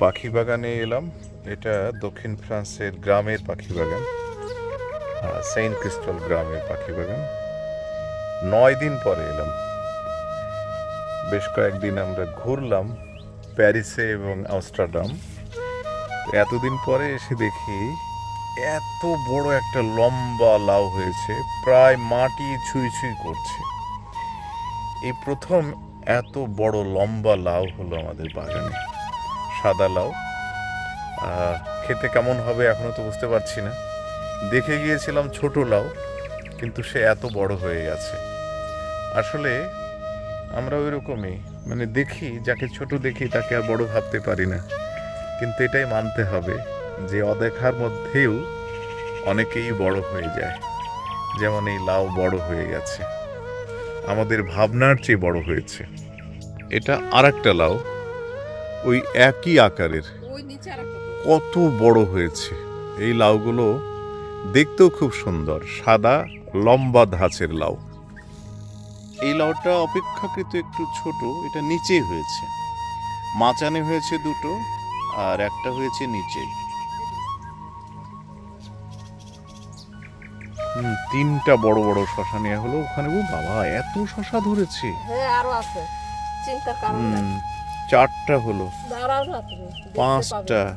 পাখি বাগানে এলাম। এটা দক্ষিণ ফ্রান্সের গ্রামের পাখি বাগান সেন্ট ক্রিস্টল গ্রামের পাখি বাগান। নয় দিন পরে এলাম। বেশ কয়েকদিন আমরা ঘুরলাম প্যারিসে এবং আমস্টারডাম। এতদিন পরে এসে দেখি এত বড় একটা লম্বা লাউ হয়েছে, প্রায় মাটি ছুঁই ছুঁই করছে। এই প্রথম এত বড় লম্বা লাউ হলো আমাদের বাগানে। সাদা লাউ। খেতে কেমন হবে এখনও তো বুঝতে পারছি না। দেখে গিয়েছিলাম ছোট লাউ, কিন্তু সে এত বড় হয়ে গেছে। আসলে আমরা ওই রকমই মানে দেখি, যাকে ছোট দেখি তাকে আর বড় ভাবতে পারি না। কিন্তু এটাই মানতে হবে যে অদেখার মধ্যেও অনেকেই বড় হয়ে যায়। যেমন এই লাউ বড় হয়ে গেছে। আমাদের ভাবনার চেয়ে বড় হয়েছে। এটা আর একটা লাউ ওই একই আকারের। কত বড় হয়েছে। এই লাউগুলো দেখতেও খুব সুন্দর সাদা লম্বা ধাঁচের লাউ। এই লাউটা অপেক্ষাকৃত একটু ছোট এটা নিচে হয়েছে। মাচানে হয়েছে দুটো আর একটা হয়েছে নিচে তিনটা বড় বড় শশা নেওয়া হলো ওখানে। বাবা এত শশা ধরেছে। হ্যাঁ আরও আছে। চিন্তার কারণ চারটা হলো। পাঁচটা।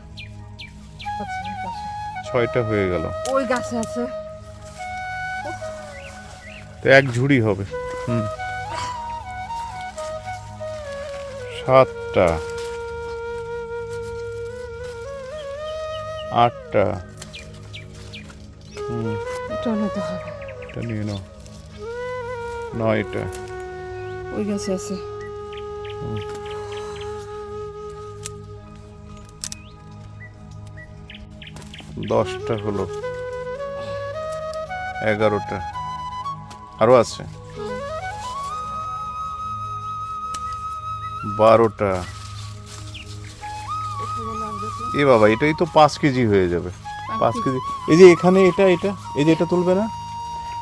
ছয়টা হয়ে গেল। ওই গাছে আছে। তো এক ঝুড়ি হবে। হুম। সাতটা। আটটা। হুম। এটা নিয়ে নাও। নয়টা। ওই গাছে আছে। দশটা হলো। এগারোটা। আরও আছে। বারোটা। এ বাবা এটাই তো পাঁচ কেজি হয়ে যাবে। পাঁচ কেজি। এই যে এখানে এটা এটা এই যে এটা তুলবে না?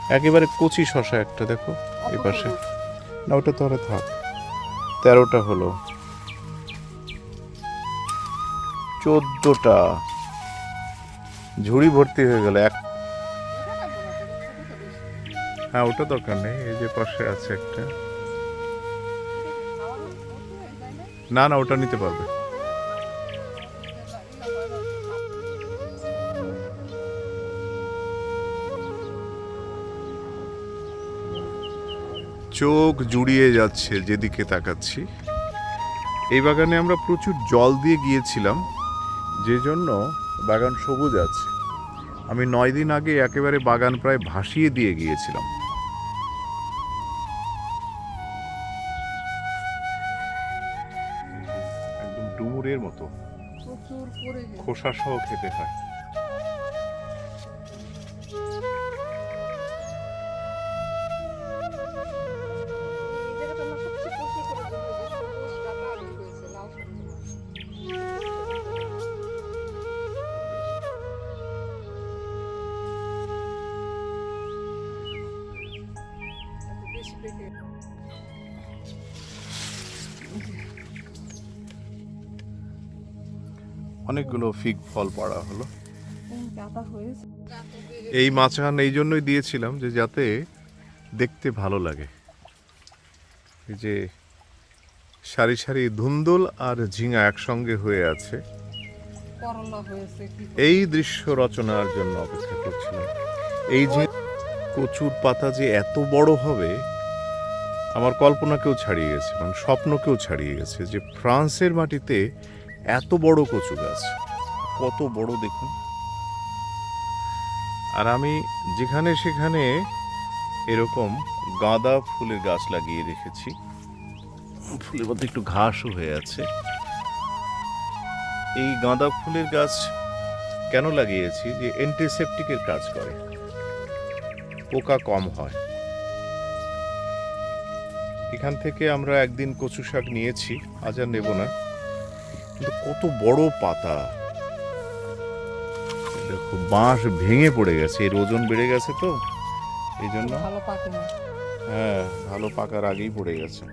একেবারে কচি শশা একটা দেখো এই পাশে। না ওটা তাহলে থাক। তেরোটা হলো। চোদ্দটা। ঝুড়ি ভর্তি হয়ে গেল, এক হ্যাঁ ওটা দরকার নেই, এই যে পাশে আছে একটা। না না, ওটা নিতে পারবে। চোখ জুড়িয়ে যাচ্ছে, যেদিকে তাকাচ্ছি। এই বাগানে আমরা প্রচুর জল দিয়ে গিয়েছিলাম যে জন্য বাগান সবুজ আছে। আমি নয় দিন আগে একেবারে বাগান প্রায় ভাসিয়ে দিয়ে গিয়েছিলাম। একদম ডুমুরের মতো। খোসা সহ খেতে হয়। অনেকগুলো ফিগ ফল পাড়া হলো। এই মাছান এই জন্যই দিয়েছিলাম যে যাতে দেখতে ভালো লাগে। এই যে সারি সারি ধুন্দুল আর ঝিঙা একসঙ্গে হয়ে আছে। এই দৃশ্য রচনার জন্য অপেক্ষা করছিলাম। এই যে কচুর পাতা যে এত বড় হবে আমার কল্পনাকেও ছাড়িয়ে গেছে মানে স্বপ্নকেও ছাড়িয়ে গেছে যে ফ্রান্সের মাটিতে এত বড় কচু গাছ। কত বড় দেখুন। আর আমি যেখানে সেখানে এরকম গাঁদা ফুলের গাছ লাগিয়ে রেখেছি। ফুলের মধ্যে একটু ঘাসও হয়ে আছে। এই গাঁদা ফুলের গাছ কেন লাগিয়েছি যে অ্যান্টিসেপটিকের কাজ করে? পোকা কম হয়। এখান থেকে আমরা একদিন কচু শাক নিয়েছি আজ আর নেব না। কিন্তু কত বড় পাতা। দেখো বাঁশ ভেঙে পড়ে গেছে এর ওজন বেড়ে গেছে তো এই জন্য ভালো পাকে হ্যাঁ ভালো পাকার আগেই পড়ে গেছে।